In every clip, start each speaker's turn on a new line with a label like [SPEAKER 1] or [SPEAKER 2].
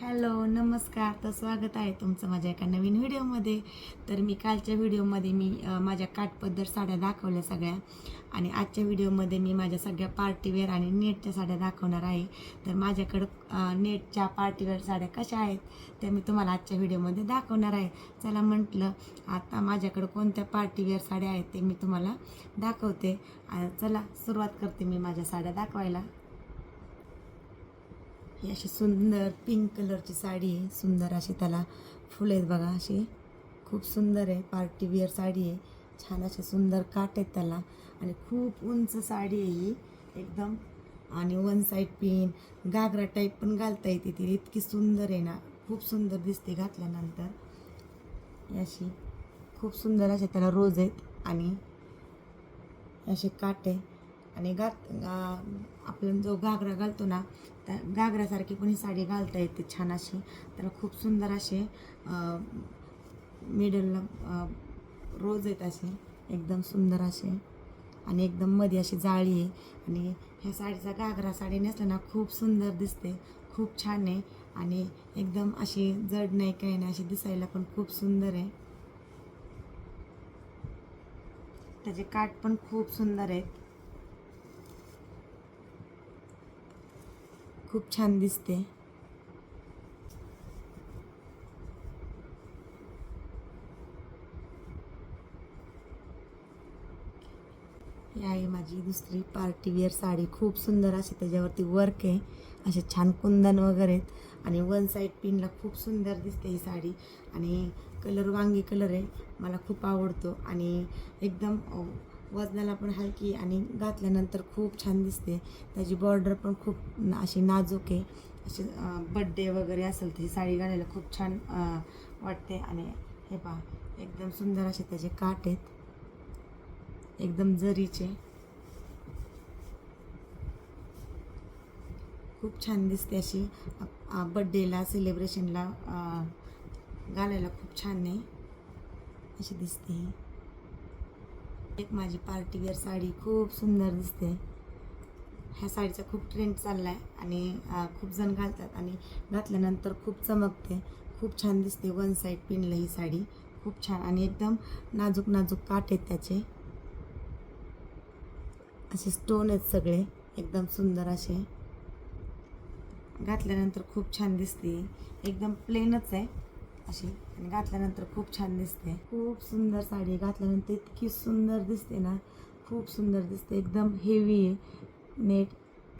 [SPEAKER 1] Hello नमस्कार. तर स्वागत आहे तुमचं माझ्या एका नवीन व्हिडिओमध्ये. तर मी कालच्या व्हिडिओमध्ये मी माझ्या काठपद्धत साड्या दाखवल्या सगळ्या. आणि आजच्या व्हिडिओमध्ये मी माझ्या सगळ्या पार्टीवेअर आणि नेटच्या साड्या दाखवणार आहे. तर माझ्याकडं नेटच्या पार्टीवेअर साड्या कशा आहेत त्या मी तुम्हाला आजच्या व्हिडिओमध्ये दाखवणार आहे. चला म्हटलं आता माझ्याकडं कोणत्या पार्टीवेअर साड्या आहेत ते मी तुम्हाला दाखवते. चला सुरुवात करते मी माझ्या साड्या दाखवायला. ही अशी सुंदर पिंक कलरची साडी आहे. सुंदर अशी त्याला फुलं आहेत बघा अशी. खूप सुंदर आहे. पार्टी विअर साडी आहे. छान असे सुंदर काट आहेत त्याला. आणि खूप उंच साडी आहे ही एकदम. आणि वन साईड पिन घागरा टाईप पण घालता येते ती. इतकी सुंदर आहे ना. खूप सुंदर दिसते घातल्यानंतर. अशी खूप सुंदर असे त्याला रोज आहेत. आणि असे काट आहे आणि घात गा- आपण जो घागरा घालतो ना त्या घागऱ्यासारखी पण ही साडी घालता येते छान अशी. तर खूप सुंदर असे मिडलला रोज आहेत असे एकदम सुंदर असे आणि एकदम मध्ये अशी जाळी आहे. आणि ह्या साडीचा घागरा साडी नेसताना खूप सुंदर दिसते खूप छान आहे आणि एकदम अशी जड नाही काही नाही अशी दिसायला पण खूप सुंदर आहे. त्याचे काठ पण खूप सुंदर आहेत. खूप छान दिसते. ही आहे माझी दुसरी पार्टी वेअर साडी. खूप सुंदर अशी त्याच्यावरती वर्क आहे. असे छान कुंदन वगैरे आहेत. आणि वन साईड पिनला खूप सुंदर दिसते ही साडी. आणि कलर वांगी कलर आहे. मला खूप आवडतो. आणि एकदम वजनाला पण हलकी आणि घातल्यानंतर खूप छान दिसते. त्याची बॉर्डर पण खूप अशी नाजूक आहे. अशी बड्डे वगैरे असेल तर ही साडी घालायला खूप छान वाटते. आणि हे पहा एकदम सुंदर असे त्याचे काट आहेत. एकदम जरीचे. खूप छान दिसते अशी बड्डेला सेलिब्रेशनला घालायला खूप छान आहे. अशी दिसते ही. एक माझी पार्टीवेअर साडी खूप सुंदर दिसते. ह्या साडीचा खूप ट्रेंड चालला आहे आणि खूप जण घालतात आणि घातल्यानंतर खूप चमकते. खूप छान दिसते वन साईड पिणलं ही साडी. खूप छान आणि एकदम नाजूक नाजूक काठ आहेत त्याचे. असे स्टोन आहेत सगळे. एकदम सुंदर असे. घातल्यानंतर खूप छान दिसते. एकदम प्लेनच आहे. अशी आणि घातल्यानंतर खूप छान दिसते. खूप सुंदर साडी घातल्यानंतर इतकी सुंदर दिसते ना. खूप सुंदर दिसते. एकदम हेवी आहे. नेट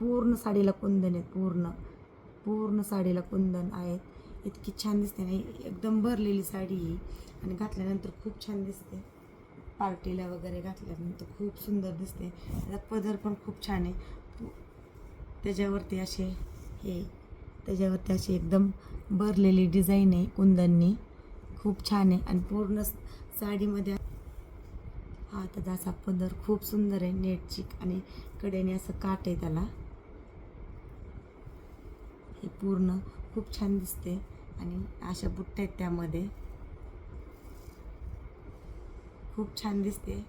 [SPEAKER 1] पूर्ण साडीला कुंदन आहेत. पूर्ण. पूर्ण साडीला कुंदन आहेत. इतकी छान दिसते ना. एकदम भरलेली साडी ही आणि घातल्यानंतर खूप छान दिसते. पार्टीला वगैरे घातल्यानंतर खूप सुंदर दिसते. त्याचा पदर पण खूप छान आहे. पु- त्याच्यावरती असे हे त्याच्यावरती अशी एकदम भरलेली डिझाईन आहे कुंदननी. खूप छान आहे आणि पूर्ण साडीमध्ये हा त्याचा असा पदर खूप सुंदर आहे नेटची आणि कडेने असं काट आहे त्याला. हे पूर्ण खूप छान दिसते आणि अशा बुट्ट्या आहेत त्यामध्ये. खूप छान दिसते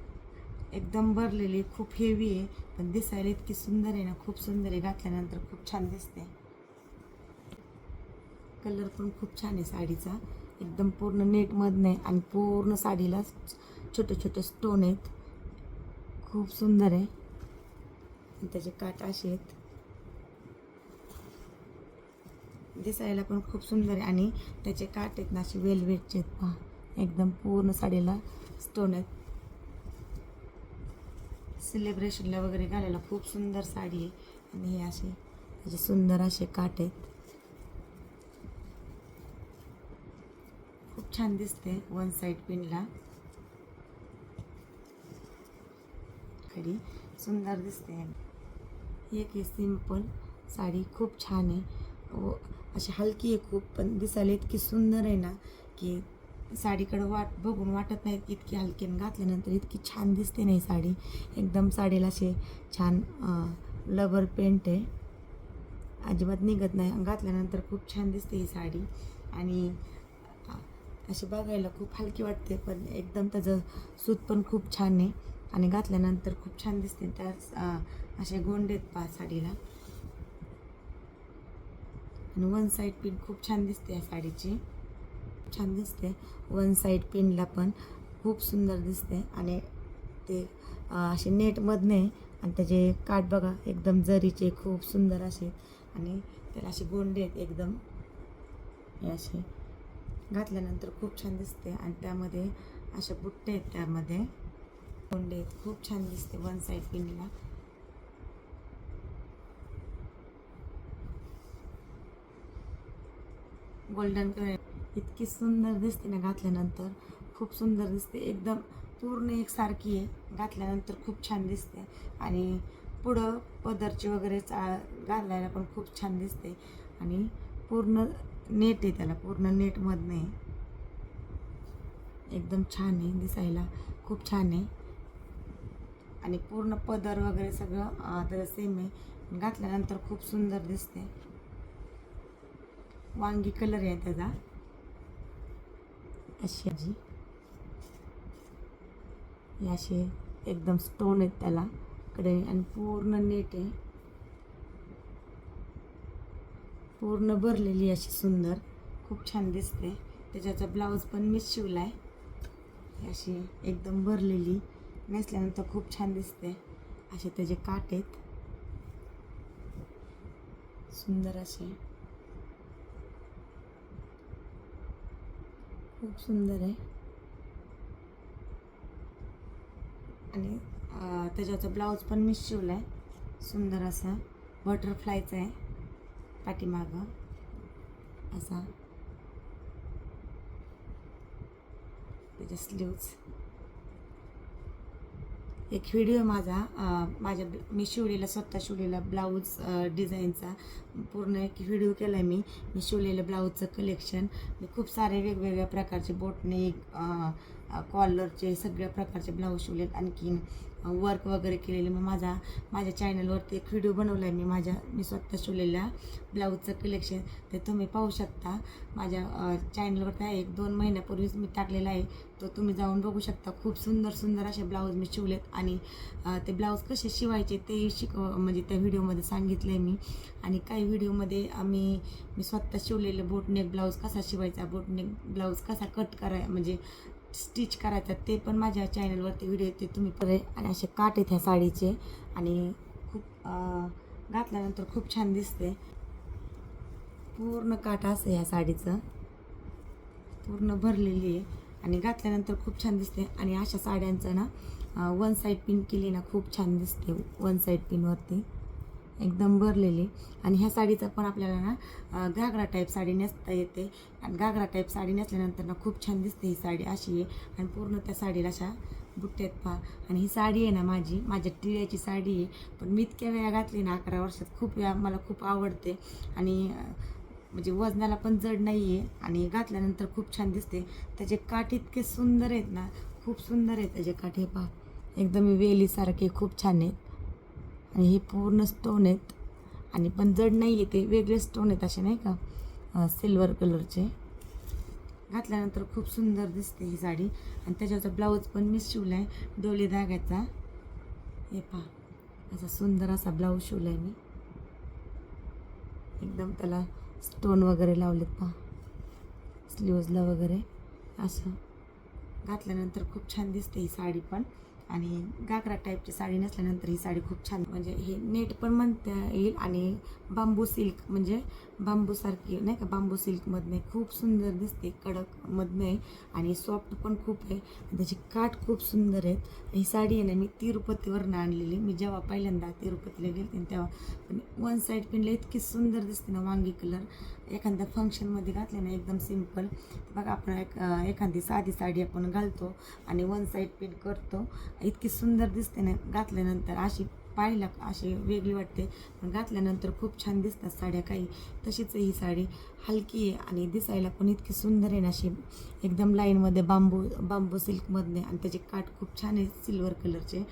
[SPEAKER 1] एकदम भरलेली खूप हेवी आहे पण दिसायला इतकी सुंदर आहे ना खूप सुंदर आहे. घातल्यानंतर खूप छान दिसते कलर पण खूप छान आहे साडीचा. एकदम पूर्ण नेटमधनं आहे आणि पूर्ण साडीला छोटे छोटे स्टोन आहेत. खूप सुंदर आहे. आणि त्याचे काट असे आहेत. दिसायला पण खूप सुंदर आहे. आणि त्याचे काट आहेत ना असे वेलवेटचे आहेत पहा. एकदम पूर्ण साडीला स्टोन आहेत. सेलिब्रेशनला वगैरे घालायला खूप सुंदर साडी आहे. आणि हे असे त्याचे सुंदर असे काट आहेत खूप छान दिसते वन साईड पिनला. खडी सुंदर दिसते ही. एक सिंपल साडी खूप छान आहे. व अशी हलकी आहे खूप पण दिसायला इतकी सुंदर आहे ना की साडीकडं वाट बघून वाटत नाही इतकी हलकी घातल्यानंतर इतकी छान दिसते नाही साडी. एकदम साडीला असे छान लबर पेंट आहे. अजिबात निघत नाही. घातल्यानंतर खूप छान दिसते ही साडी. आणि अशी बघायला खूप हलकी वाटते पण एकदम त्याचं सूत पण खूप छान आहे. आणि घातल्यानंतर खूप छान दिसते त्या असे गोंड आहेत पा साडीला. आणि वन साईड पिन खूप छान दिसते या साडीची. छान दिसते. वन साईड पिनला पण खूप सुंदर दिसते. आणि ते असे असे नेटमधने आणि त्याचे काठ बघा एकदम जरीचे खूप सुंदर असे. आणि त्याला असे गोंडे आहेत एकदम. हे असे. घातल्यानंतर खूप छान दिसते आणि त्यामध्ये अशा बुट्टे आहेत त्यामध्ये. कोंडे आहेत खूप छान दिसते वन साईड पिनला. गोल्डन कलर इतकी सुंदर दिसते ना घातल्यानंतर. खूप सुंदर दिसते. एकदम पूर्ण एकसारखी आहे. घातल्यानंतर खूप छान दिसते. आणि पुढं पदरची वगैरे चा घालायला पण खूप छान दिसते. आणि पूर्ण नेट आहे त्याला पूर्ण नेटमधनं आहे एकदम छान आहे दिसायला खूप छान आहे. आणि पूर्ण पदर वगैरे सगळं त्याला सेम आहे. घातल्यानंतर खूप सुंदर दिसते. वांगी कलर आहे त्याचा. अशी जी असे एकदम स्टोन आहेत त्याला. कडे आणि पूर्ण नेट आहे. पूर्ण भरलेली अशी सुंदर. खूप छान दिसते. त्याच्याचा ब्लाऊज पण मीच शिवला आहे अशी एकदम भरलेली. नेसल्यानंतर खूप छान दिसते. असे त्याचे काट आहेत. सुंदर असे. खूप सुंदर आहे. आणि त्याच्याचा ब्लाऊज पण मीच शिवला आहे सुंदर असा. बटरफ्लायचा आहे. पाठीमागं असा. त्याच्या स्लीव्ज एक व्हिडिओ माझा माझ्या मी शिवलेला स्वतः शिवलेला ब्लाऊज डिझाईनचा पूर्ण एक व्हिडिओ केला आहे मी. मी शिवलेलं ब्लाऊजचं कलेक्शन मी खूप सारे वेगवेगळ्या प्रकारचे बोटने कॉलरचे सगळ्या प्रकारचे ब्लाऊज शिवलेत. आणखीन वर्क वगैरे केलेले. मग माझा माझ्या चॅनलवरती एक व्हिडिओ बनवला आहे मी. माझ्या मी स्वतः शिवलेल्या ब्लाऊजचं कलेक्शन ते तुम्ही पाहू शकता. माझ्या चॅनलवरती आहे. एक दोन महिन्यापूर्वीच मी टाकलेला आहे. तो तुम्ही जाऊन बघू शकता. खूप सुंदर सुंदर असे ब्लाऊज मी शिवलेत. आणि ते ब्लाऊज कसे शिवायचे ते शिक म्हणजे त्या व्हिडिओमध्ये सांगितलं आहे मी. आणि काही व्हिडिओमध्ये आम्ही मी स्वतः शिवलेले बोटनेक ब्लाऊज कसा शिवायचा? बोटनेक ब्लाऊज कसा कट कराय म्हणजे स्टिच करायचा ते पण माझ्या चॅनलवरती व्हिडिओ ते तुम्ही परे आणि असे काट आहेत ह्या साडीचे. आणि खूप घातल्यानंतर खूप छान दिसते. पूर्ण काट असं ह्या साडीचं. पूर्ण भरलेली आहे. आणि घातल्यानंतर खूप छान दिसते. आणि अशा साड्यांचं ना वन साईड पिन केली ना खूप छान दिसते. वन साईड पिनवरती एकदम भरलेली. आणि ह्या साडीचं पण आपल्याला ना घागरा टाईप साडी नेसता येते. आणि घागरा टाईप साडी नेसल्यानंतर ना खूप छान दिसते ही साडी अशी. आहे आणि पूर्ण त्या साडीला अशा बुट्ट्यात पहा. आणि ही साडी आहे ना माझी माझ्या टिळ्याची साडी आहे. पण मी इतक्या वेळा घातली ना अकरा वर्षात खूप वेळा मला खूप आवडते. आणि म्हणजे वजनाला पण जड नाही आहे आणि घातल्यानंतर खूप छान दिसते. त्याचे काठ इतके सुंदर आहेत ना खूप सुंदर आहेत त्याचे काठ हे पहा. एकदम वेलीसारखे खूप छान आहेत. आणि हे पूर्ण स्टोन आहेत. आणि पण जड नाही आहे ते वेगळे स्टोन आहेत असे नाही का? सिल्वर कलरचे घातल्यानंतर खूप सुंदर दिसते ही साडी. आणि त्याच्यावरचा ब्लाऊज पण मी शिवला आहे डोले धाग्याचा हे पहा. असा सुंदर असा ब्लाऊज शिवला आहे मी. एकदम त्याला स्टोन वगैरे लावलेत पहा. स्लीवजला वगैरे. असं. घातल्यानंतर खूप छान दिसते ही साडी पण. आणि घागरा टाईपची साडी नसल्यानंतर ही साडी खूप छान म्हणजे हे नेट पण म्हणता येईल आणि बांबू सिल्क म्हणजे बांबूसारखी नाही का? बांबू सिल्कमधनं खूप सुंदर दिसते कडक मधनं आहे आणि सॉफ्ट पण खूप आहे. त्याची काठ खूप सुंदर आहेत. ही साडी आहे ना मी तिरुपतीवरनं आणलेली. मी जेव्हा पहिल्यांदा तिरुपतीला गेले तेव्हा पण वन साईड पिनला इतकी सुंदर दिसते ना वांगी कलर एखाद्या फंक्शनमध्ये घातले ना एकदम सिंपल बघा आपण एक एखादी साधी साडी आपण घालतो आणि वन साईड पीट करतो. इतकी सुंदर दिसते ना घातल्यानंतर अशी पाहिला अशी वेगळी वाटते. पण घातल्यानंतर खूप छान दिसतात साड्या काही. तशीच ही साडी हलकी आहे आणि दिसायला पण इतकी सुंदर आहे ना अशी. एकदम लाईनमध्ये बांबू बांबू सिल्कमधने आणि त्याचे काठ खूप छान आहे सिल्वर कलरचे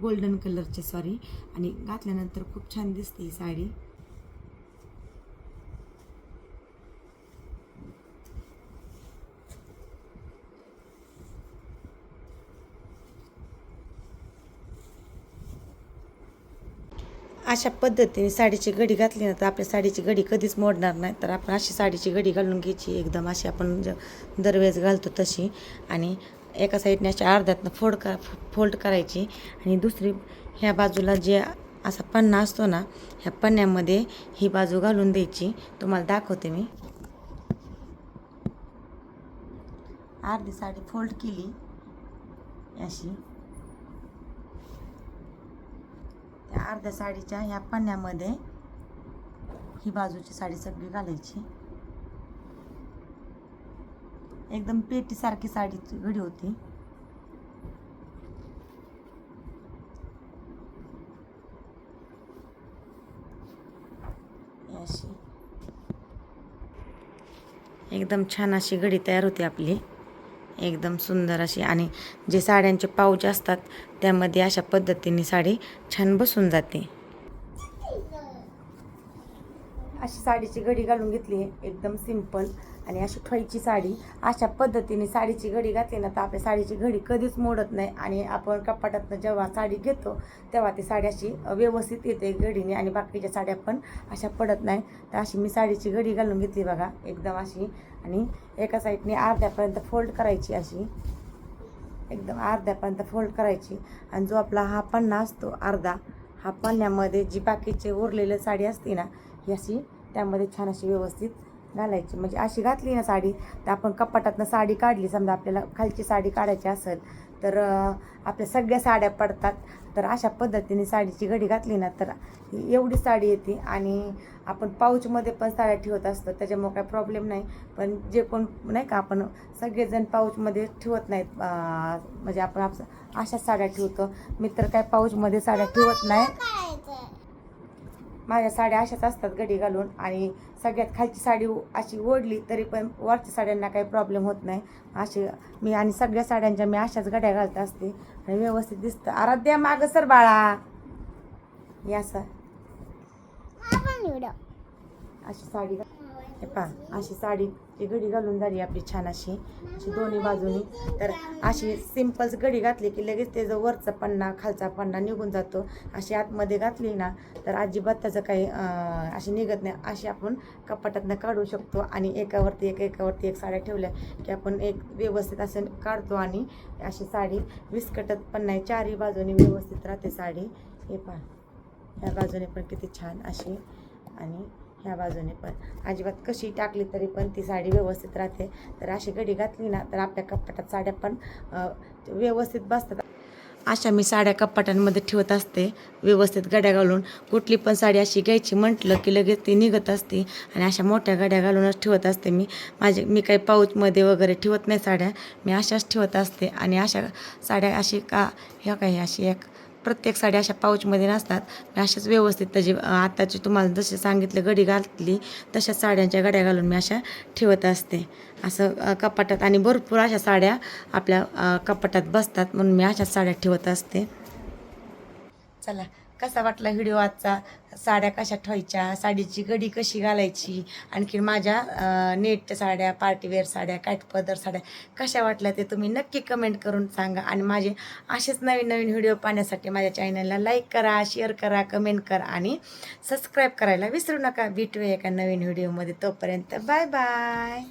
[SPEAKER 1] गोल्डन कलरचे सॉरी आणि घातल्यानंतर खूप छान दिसते ही साडी. अशा पद्धतीने साडीची घडी घातली ना तर आपल्या साडीची घडी कधीच मोडणार नाही. तर आपण अशी साडीची घडी घालून घ्यायची. एकदम अशी आपण ज दरवेळेस घालतो तशी. आणि एका साईडने अशा अर्ध्यातनं फोल्ड करा फोल्ड करायची. आणि दुसरी ह्या बाजूला जे असा पन्ना असतो ना ह्या पन्न्यामध्ये ही बाजू घालून द्यायची. तुम्हाला दाखवते मी. अर्धी साडी फोल्ड केली. अशी. या अर्ध्या साडीच्या ह्या पन्न्यामध्ये ही बाजूची साडी सगळी घालायची. एकदम पेटीसारखी साडीची घडी होती. अशी. एकदम छान अशी घडी तयार होती आपली. एकदम सुंदर अशी. आणि जे साड्यांचे पाऊच असतात त्यामध्ये अशा पद्धतीने साडी छान बसून जाते. अशी साडीची घडी घालून घेतली एकदम सिंपल आणि अशी ठोईची साडी अशा पद्धतीने साडीची घडी घातली ना तर आपल्या साडीची घडी कधीच मोडत नाही. आणि आपण कपाटातनं जेव्हा साडी घेतो तेव्हा ती साडी अशी व्यवस्थित येते घडीने आणि बाकीच्या साड्या पण अशा पडत नाही. तर अशी मी साडीची घडी घालून घेतली बघा एकदम अशी. आणि एका साईडने अर्ध्यापर्यंत फोल्ड करायची अशी. एकदम अर्ध्यापर्यंत फोल्ड करायची. आणि जो आपला हा पन्ना असतो अर्धा हा पन्न्यामध्ये जी बाकीचे उरलेली साडी असते ना ही अशी त्यामध्ये छान अशी व्यवस्थित घालायची. म्हणजे अशी घातली ना साडी तर आपण कपाटातनं साडी काढली समजा आपल्याला खालची साडी काढायची असेल तर आपल्या सगळ्या साड्या पडतात. तर अशा पद्धतीने साडीची घडी घातली ना तर एवढी साडी येते. आणि आपण पाऊचमध्ये पण साड्या ठेवत असतो त्याच्यामुळे काय प्रॉब्लेम नाही. पण जे कोण नाही का आपण सगळेजण पाऊचमध्ये ठेवत नाहीत म्हणजे आपण आप- अशाच साड्या ठेवतो. मी तर काय पाऊचमध्ये साड्या ठेवत नाही. माझ्या साड्या अशाच असतात गडी घालून आणि सगळ्यात खालची साडी अशी ओढली तरी पण वरच्या साड्यांना काही प्रॉब्लेम होत नाही. असे मी आणि सगळ्या साड्यांच्या मी अशाच गड्या घालत असते. आणि व्यवस्थित दिसतं. आराध्या मागं सर बाळा. हे असं अशी साडी हे पहा अशी ती घडी घालून झाली आपली छान अशी अशी दोन्ही बाजूनी. तर अशी सिम्पल्स घडी घातली की लगेच त्याचं वरचा पन्ना खालचा पन्ना निघून जातो. अशी आतमध्ये घातली ना तर अजिबात त्याचं काही अशी निघत नाही. अशी आपण कपाटातनं काढू शकतो आणि एकावरती एक एकावरती एक साड्या ठेवल्या की आपण एक व्यवस्थित असं काढतो आणि अशी साडी विस्कटत पण नाही. चारही बाजूनी व्यवस्थित राहते साडी. हे पहा. ह्या बाजूने पण किती छान अशी आणि ह्या बाजूने पण. अजिबात कशी टाकली तरी पण ती साडी व्यवस्थित राहते. तर अशी घडी घातली ना तर आपल्या कपाटात साड्या पण व्यवस्थित बसतात. अशा मी साड्या कपाटांमध्ये ठेवत असते व्यवस्थित गड्या घालून. कुठली पण साडी अशी घ्यायची म्हटलं की लगेच ती निघत असते. आणि अशा मोठ्या गड्या घालूनच ठेवत असते मी. माझे मी काही पाऊचमध्ये वगैरे ठेवत नाही साड्या. मी अशाच ठेवत असते. आणि अशा साड्या अशी का ह्या काही अशी एक प्रत्येक साडी अशा पाऊचमध्ये नसतात. मी अशाच व्यवस्थित त्याची आत्ताची आताची तुम्हाला जसे सांगितलं गडी घातली तशा साड्यांच्या गड्या घालून मी अशा ठेवत असते. असं कपाटात आणि भरपूर अशा साड्या आपल्या कपाटात बसतात म्हणून मी अशाच साड्या ठेवत असते. चला कसा वाटला व्हिडिओ आजचा? साड्या कशा ठेवायच्या? साडीची गडी कशी घालायची? आणखी माझ्या नेट नेटच्या साड्या पार्टीवेअर साड्या कॅटपदर साड्या कशा वाटल्या ते तुम्ही नक्की कमेंट करून सांगा. आणि माझे असेच नवीन नवीन व्हिडिओ पाहण्यासाठी माझ्या चॅनलला लाईक करा शेअर करा कमेंट करा आणि सबस्क्राईब करायला विसरू नका. भेटूया एका नवीन व्हिडिओमध्ये. तोपर्यंत बाय बाय.